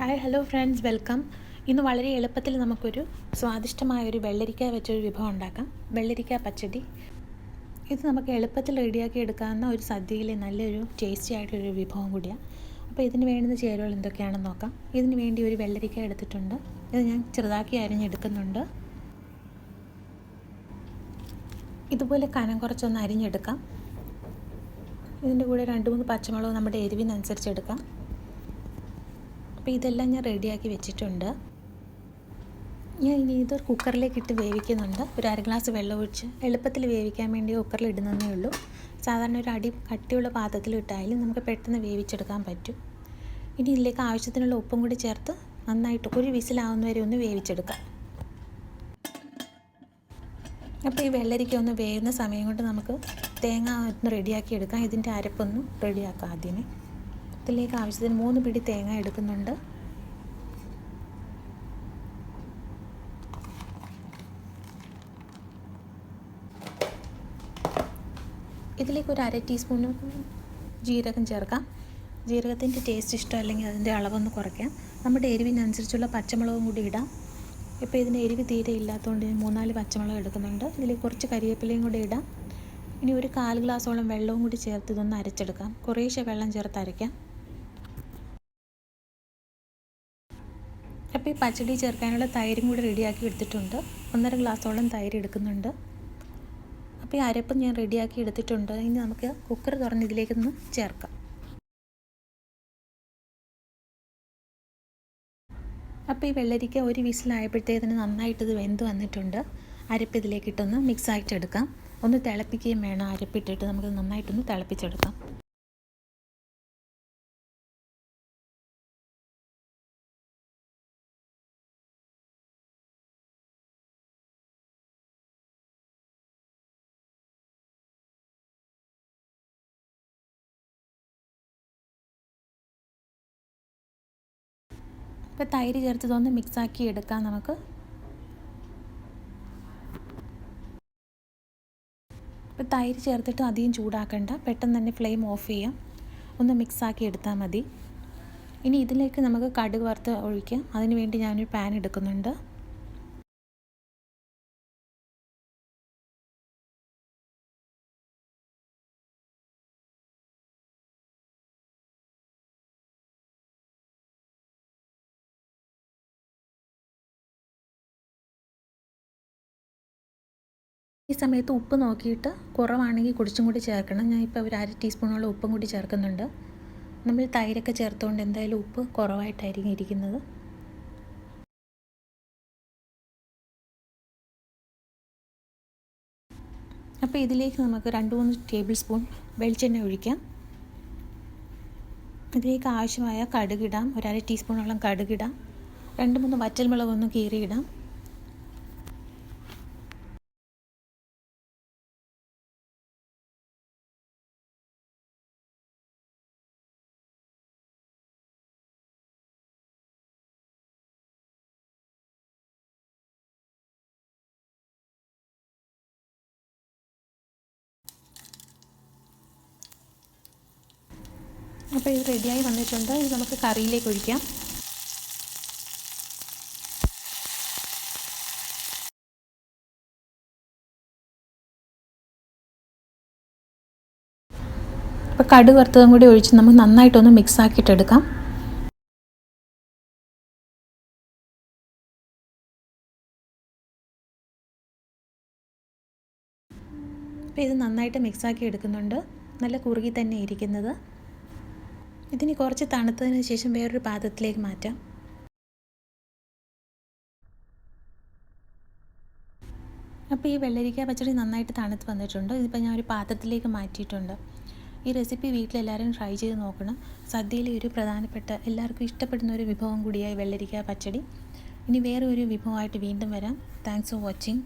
Hi hello friends welcome ഇന്ന് വളരെ എളുപ്പത്തിൽ നമുക്കൊരു സ്വാദിഷ്ടമായ ഒരു വെള്ളരിക്ക വെച്ചൊരു വിഭവം ഉണ്ടാക്കാം. വെള്ളരിക്ക പച്ചടി. ഇത് നമുക്ക് എളുപ്പത്തിൽ റെഡിയാക്കി എടുക്കാവുന്ന ഒരു സദ്യയിലെ നല്ലൊരു ടേസ്റ്റി ആയിട്ടൊരു വിഭവം കൂടിയാണ് അപ്പോൾ ഇതിന് വേണ്ടുന്ന ചേരുവകൾ എന്തൊക്കെയാണെന്ന് നോക്കാം. ഇതിന് വേണ്ടി ഒരു വെള്ളരിക്ക എടുത്തിട്ടുണ്ട്. ഇത് ഞാൻ ചെറുതാക്കി അരിഞ്ഞെടുക്കുന്നുണ്ട്. ഇതുപോലെ കനം കുറച്ചൊന്ന് അരിഞ്ഞെടുക്കാം. ഇതിന്റെ കൂടെ രണ്ട് മൂന്ന് പച്ചമുളക് നമ്മുടെ എരിവിനനുസരിച്ച് എടുക്കാം. അപ്പോൾ ഇതെല്ലാം ഞാൻ റെഡിയാക്കി വെച്ചിട്ടുണ്ട്. ഞാൻ ഇനി ഇതൊരു കുക്കറിലേക്ക് ഇട്ട് വേവിക്കുന്നുണ്ട്. ഒരു അര ഗ്ലാസ് വെള്ളം ഒഴിച്ച് എളുപ്പത്തിൽ വേവിക്കാൻ വേണ്ടി കുക്കറിൽ ഇടുന്നതേ ഉള്ളൂ. സാധാരണ ഒരു അടി കട്ടിയുള്ള പാത്രത്തിൽ ഇട്ടായാലും നമുക്ക് പെട്ടെന്ന് വേവിച്ചെടുക്കാൻ പറ്റും. ഇനി ഇതിലേക്ക് ആവശ്യത്തിനുള്ള ഉപ്പും കൂടി ചേർത്ത് നന്നായിട്ട് ഒരു വിസിലാവുന്ന വരെ ഒന്ന് വേവിച്ചെടുക്കാം. അപ്പോൾ ഈ വെള്ളരിക്ക ഒന്ന് വേവുന്ന സമയം കൊണ്ട് നമുക്ക് തേങ്ങ ഒന്ന് റെഡിയാക്കി എടുക്കാം. ഇതിന്റെ അരപ്പൊന്ന് റെഡിയാക്കാം ആദ്യമേ. ഇതിലേക്ക് ആവശ്യത്തിന് മൂന്ന് പിടി തേങ്ങ എടുക്കുന്നുണ്ട്. ഇതിലേക്ക് ഒരു അര ടീസ്പൂൺ ജീരകം ചേർക്കാം. ജീരകത്തിന്റെ ടേസ്റ്റ് ഇഷ്ടമല്ലെങ്കിൽ അതിന്റെ അളവൊന്ന് കുറയ്ക്കാം. നമ്മുടെ എരിവിനനുസരിച്ചുള്ള പച്ചമുളകും കൂടി ഇടാം. ഇപ്പോൾ ഇതിന് എരിവ് തീരെ ഇല്ലാത്തതുകൊണ്ട് ഞാൻ മൂന്നാൽ പച്ചമുളക് എടുക്കുന്നുണ്ട്. ഇതിലേക്ക് കുറച്ച് കരിവേപ്പിലയും കൂടി ഇടാം. ഇനി ഒരു കാൽ ഗ്ലാസോളം വെള്ളവും കൂടി ചേർത്ത് ഇതൊന്ന് അരച്ചെടുക്കാം. കുറേശ്ശെ വെള്ളം ചേർത്ത് അരയ്ക്കാം. അപ്പോൾ ഈ പച്ചടി ചേർക്കാനുള്ള തൈരും കൂടി റെഡിയാക്കി എടുത്തിട്ടുണ്ട്. ഒന്നര ഗ്ലാസ്സോളം തൈര് എടുക്കുന്നുണ്ട്. അപ്പോൾ ഈ അരപ്പ് ഞാൻ റെഡിയാക്കി എടുത്തിട്ടുണ്ട്. ഇനി നമുക്ക് കുക്കർ തുറന്ന് ഇതിലേക്കൊന്ന് ചേർക്കാം. അപ്പോൾ ഈ വെള്ളരിക്ക ഒരു വിസിലായപ്പോഴത്തേക്കിന് നന്നായിട്ട് ഇത് വെന്ത് വന്നിട്ടുണ്ട്. അരപ്പ് ഇതിലേക്കിട്ടൊന്ന് മിക്സ് ആയിട്ട് എടുക്കാം ഒന്ന് തിളപ്പിക്കുകയും വേണം അരപ്പിട്ടിട്ട് നമുക്ക് നന്നായിട്ടൊന്ന് തിളപ്പിച്ചെടുക്കാം. ഇപ്പോൾ തൈര് ചേർത്തതൊന്ന് മിക്സാക്കി എടുക്കാം നമുക്ക്. ഇപ്പോൾ തൈര് ചേർത്തിട്ട് അധികം ചൂടാക്കണ്ട. പെട്ടെന്ന് തന്നെ ഫ്ലെയിം ഓഫ് ചെയ്യാം. ഒന്ന് മിക്സാക്കി എടുത്താൽ മതി. ഇനി ഇതിലേക്ക് നമുക്ക് കടുക് വറുത്ത് ഒഴിക്കാം. അതിന് വേണ്ടി ഞാനൊരു പാൻ എടുക്കുന്നുണ്ട്. ഈ സമയത്ത് ഉപ്പ് നോക്കിയിട്ട് കുറവാണെങ്കിൽ കുടിച്ചും കൂടി ചേർക്കണം. ഞാൻ ഇപ്പോൾ ഒരു അര ടീസ്പൂണോളം ഉപ്പും കൂടി ചേർക്കുന്നുണ്ട്. നമ്മൾ തൈരൊക്കെ ചേർത്തുകൊണ്ട് എന്തായാലും ഉപ്പ് കുറവായിട്ടായിരിക്കും ഇരിക്കുന്നത്. അപ്പോൾ ഇതിലേക്ക് നമുക്ക് രണ്ട് മൂന്ന് ടേബിൾ സ്പൂൺ വെളിച്ചെണ്ണ ഒഴിക്കാം. ഇതിലേക്ക് ആവശ്യമായ കടുകിടാം ഒരു അര ടീസ്പൂണോളം കടുകിടാം രണ്ട് മൂന്ന് വറ്റൽമുളകൊന്ന് കീറിയിടാം. അപ്പോൾ ഇത് റെഡിയായി വന്നിട്ടുണ്ട്. ഇത് നമുക്ക് കറിയിലേക്ക് ഒഴിക്കാം. അപ്പോൾ കടുക് വറുത്തതും കൂടി ഒഴിച്ച് നമുക്ക് നന്നായിട്ടൊന്ന് മിക്സ് ആക്കിയിട്ടെടുക്കാം അപ്പോൾ ഇത് നന്നായിട്ട് മിക്സാക്കി എടുക്കുന്നുണ്ട്. നല്ല കുറുകി തന്നെ ഇരിക്കുന്നത്. ഇതിന് കുറച്ച് തണുത്തതിന് ശേഷം വേറൊരു പാത്രത്തിലേക്ക് മാറ്റാം. അപ്പോൾ ഈ വെള്ളരിക്ക പച്ചടി നന്നായിട്ട് തണുത്ത് വന്നിട്ടുണ്ട്. ഇതിപ്പോൾ ഞാൻ ഒരു പാത്രത്തിലേക്ക് മാറ്റിയിട്ടുണ്ട്. ഈ റെസിപ്പി വീട്ടിലെല്ലാവരും ട്രൈ ചെയ്ത് നോക്കണം. സദ്യയിലെ ഒരു പ്രധാനപ്പെട്ട എല്ലാവർക്കും ഇഷ്ടപ്പെടുന്ന ഒരു വിഭവം കൂടിയായി വെള്ളരിക്ക പച്ചടി. ഇനി വേറെ ഒരു വിഭവമായിട്ട് വീണ്ടും വരാം. Thanks for watching